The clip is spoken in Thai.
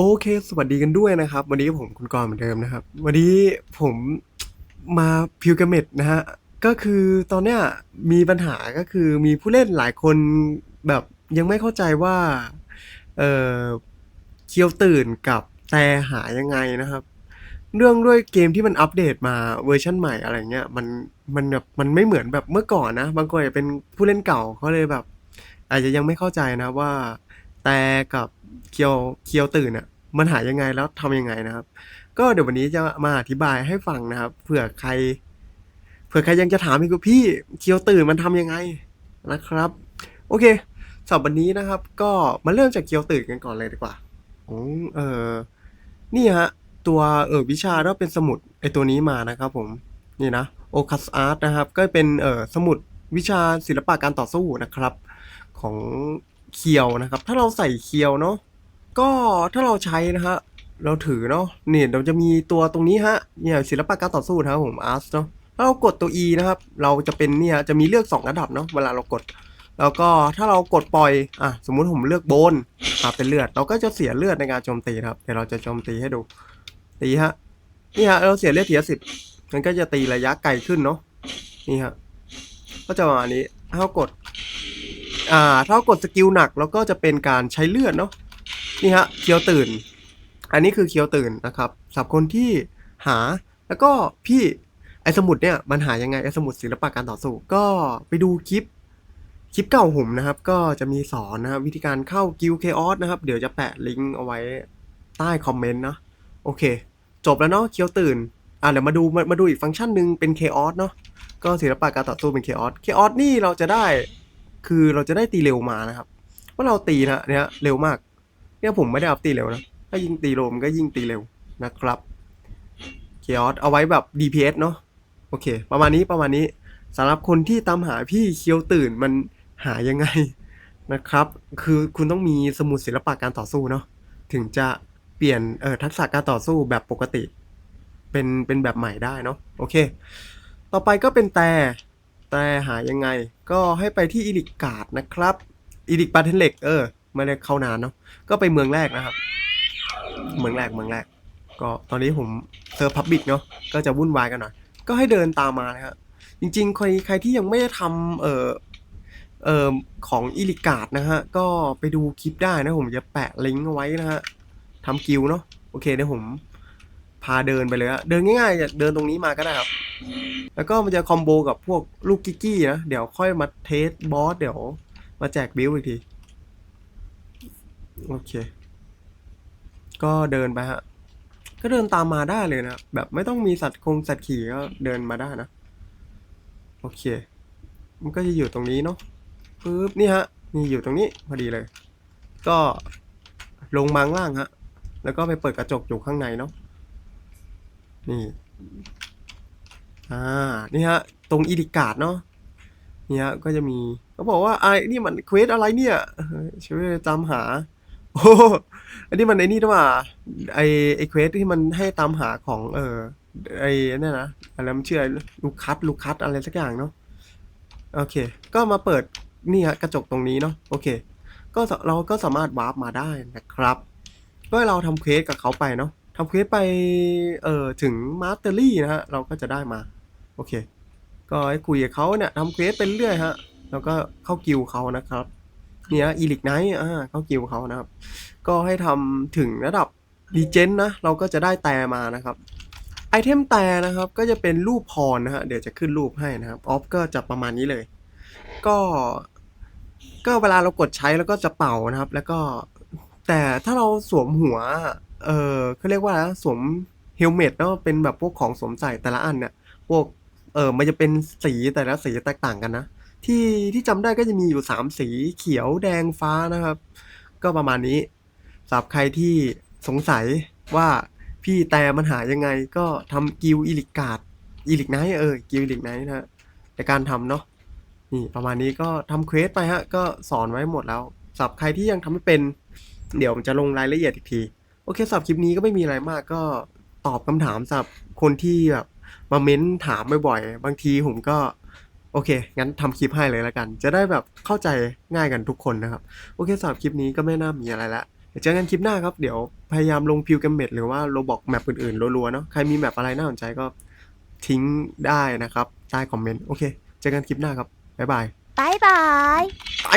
โอเค สวัสดีกันด้วยนะครับ วันนี้ผมคุณกรเหมือนเดิมนะครับ วันนี้ผมมาพิวกาเมดนะฮะ ก็คือตอนเนี้ยมีปัญหาก็คือมีผู้เล่นหลายคนแบบยังไม่เข้าใจว่า เออเคียวตื่นกับแต่หายังไงนะครับ เรื่องด้วยเกมที่มันอัปเดตมาเวอร์ชันใหม่อะไรเงี้ยมันมันแบบมันไม่เหมือนแบบเมื่อก่อนนะ บางคนอาจจะเป็นผู้เล่นเก่าเขาเลยแบบ อาจจะยังไม่เข้าใจนะว่าแต่กับ เคียวเคียวตื่นอะมันหายังไงแล้วทำยังไงนะครับ ก็เดี๋ยววันนี้จะมาอธิบายให้ฟังนะครับเผื่อใครเผื่อใครยังจะถามอีกว่าพี่เคียวตื่นมันทำยังไงนะครับ โอเคสำหรับวันนี้นะครับ ก็มาเริ่มจากเคียวตื่นกันก่อนเลยดีกว่าของเออนี่ฮะตัวเออวิชาก็เป็นสมุดไอตัวนี้มานะครับผมนี่นะโอคัสอาร์ตนะครับ ก็เป็นเออสมุดวิชาศิลปะการต่อสู้นะครับ ของ เคียวนะครับ ถ้าเราใส่เคียวเนาะก็ถ้าเราใช้นะฮะเราถือเนาะเนี่ยเราจะมีตัวตรงนี้ฮะเนี่ยศิลปะการต่อสู้นะครับผมอาร์ตเนาะถ้าเรากดตัว E นะครับ เราจะเป็นเนี่ยจะมีเลือก 2 ระดับเนาะเวลาเรากด แล้วก็ถ้าเรากดปล่อยอะสมมุติผมเลือกโบนอะเป็นเลือด เราก็จะเสียเลือดในการโจมตีนะครับเดี๋ยวเราจะโจมตีให้ดูตีฮะนี่ฮะเราเสียเลือดทีละสิบมันก็จะตีระยะไกลขึ้นเนาะนี่ฮะก็จะประมาณนี้ถ้าเรากด อ่าถ้ากดสกิลหนักแล้วก็จะเป็นการใช้เลือดเนาะนี่ฮะเคียวตื่น อันนี้คือเคียวตื่นนะครับสำหรับคนที่หาแล้วก็พี่ไอสมุดเนี่ยมันหายังไงไอสมุดศิลปะการต่อสู้ก็ไปดูคลิปคลิปเก่าผมนะครับ ก็จะมีสอนนะครับวิธีการเข้ากิลเคออสนะครับ เดี๋ยวจะแปะลิงก์เอาไว้ใต้คอมเมนต์เนาะโอเค จบแล้วเนาะเคียวตื่นอะเดี๋ยวมาดูมามาดูอีกฟังก์ชันหนึ่งเป็นเคออสเนาะก็ศิลปะการต่อสู้เป็นเคออสเคออสนี่เราจะได้ คือเราจะได้ตีเร็วมานะครับ ว่าเราตีนะเนี่ยเร็วมาก เนี่ยผมไม่ได้อัพตีเร็วนะ ถ้ายิงตีโลมนก็ยิงตีเร็วนะครับเคออสเอาไว้แบบ DPS เนาะโอเค ประมาณนี้ประมาณนี้สำหรับคนที่ตามหาพี่เคียวตื่นมันหายังไงนะครับ คือคุณต้องมีสมุดศิลปะการต่อสู้เนาะถึงจะเปลี่ยนเอ่อทักษะการต่อสู้แบบปกติ เป็นเป็นแบบใหม่ได้เนาะโอเค ต่อไปก็เป็นแต่ แต่หายังไงก็ให้ไปที่อีลิกาดนะครับอีลิกปาเทนเล็กเออไม่ได้เข้านานเนาะก็ไปเมืองแรกนะครับ เมืองแรกเมืองแรก ก็ตอนนี้ผมเซอร์พับบิกเนาะก็จะวุ่นวายกันหน่อยก็ให้เดินตามมานะครับจริงๆใครใครที่ยังไม่ได้ทำเอ่อเอ่อของอีลิกาดนะฮะก็ไปดูคลิปได้นะผมจะแปะลิงก์เอาไว้นะฮะทำกิลเนาะโอเคเดี๋ยวผม พาเดินไปเลยฮะเดินง่ายๆเดินตรงนี้มาก็ได้ครับ แล้วก็มันจะคอมโบกับพวกลูกกิกกี้นะเดี๋ยวค่อยมาเทสบอสเดี๋ยวมาแจกบิลอีกที โอเค ก็เดินไปฮะ ก็เดินตามมาได้เลยนะแบบไม่ต้องมีสัตว์คงสัตว์ขี่ก็เดินมาได้นะ โอเค มันก็จะอยู่ตรงนี้เนาะปึ๊บนี่ฮะนี่อยู่ตรงนี้พอดีเลย ก็ลงมาข้างล่างฮะ แล้วก็ไปเปิดกระจกอยู่ข้างในเนาะ นี่ อ่า นี่ฮะ ตรงอีดิการ์ดเนาะนี่ฮะก็จะมีเขาบอกว่าไอ้นี่มันเควสอะไรเนี่ยช่วยตามหา โอ้โหอันนี้มันไอ้นี่ด้วยว่าไอ้ไอ้เควสที่มันให้ตามหาของ เออไอ้นั่นนะอะไรมันชื่ออะไรลูกคัตลูกคัตอะไรสักอย่างเนาะโอเค ก็มาเปิดนี่ฮะกระจกตรงนี้เนาะโอเค ก็เราก็สามารถวาร์ปมาได้นะครับก็เราทำเควสกับเขาไปเนาะ ทำเควสไปเอ่อถึงมาสเตอรี่นะฮะเราก็จะได้มาโอเค ก็ให้คุยกับเขาเนี่ยทำเควสไปเรื่อยฮะแล้วก็เข้ากิลด์เขานะครับเนี่ยอีลิกไนท์อ่าเข้ากิลด์เขานะครับ ก็ให้ทำถึงระดับดีเจนนะเราก็จะได้แต่มานะครับไอเทมแต่นะครับก็จะเป็นรูปพรนะฮะเดี๋ยวจะขึ้นรูปให้นะครับออฟก็จะประมาณนี้เลย ก็ ก็เวลาเรากดใช้แล้วก็จะเป่านะครับ แล้วก็แต่ถ้าเราสวมหัว เออเขาเรียกว่าสวมเฮลเมตเนาะเป็นแบบพวกของสวมใส่แต่ละอันเนี่ยพวกเออมันจะเป็นสีแต่ละสีแตกต่างกันนะ ที่ที่จำได้ก็จะมีอยู่สามสีเขียวแดงฟ้านะครับ ก็ประมาณนี้สำหรับใครที่สงสัยว่าพี่แต่มันหายังไงก็ทำกิลอิลิกาดอิลิกไนท์เออกิลอิลิกไนท์นะฮะในการทำเนาะนี่ประมาณนี้ก็ทำเควสไปฮะ ก็สอนไว้หมดแล้วสำหรับใครที่ยังทำไม่เป็น เดี๋ยวผมจะลงรายละเอียดอีกที โอเคสำหรับคลิปนี้ก็ไม่มีอะไรมากก็ตอบคำถามสำหรับคนที่แบบมาเม้นถามบ่อยๆบางทีผมก็ โอเค งั้นทำคลิปให้เลยละกัน จะได้แบบเข้าใจง่ายกันทุกคนนะครับ โอเคสำหรับคลิปนี้ก็ไม่น่ามีอะไรละเดี๋ยวเจอกันคลิปหน้าครับ เดี๋ยวพยายามลงพิวกัมเมดหรือว่าโรบอกแมปอื่นๆรัวๆเนาะใครมีแมปอะไรน่าสนใจก็ทิ้งได้นะครับใต้คอมเมนต์โอเค เจอกันคลิปหน้าครับบ๊ายบายบายบายไป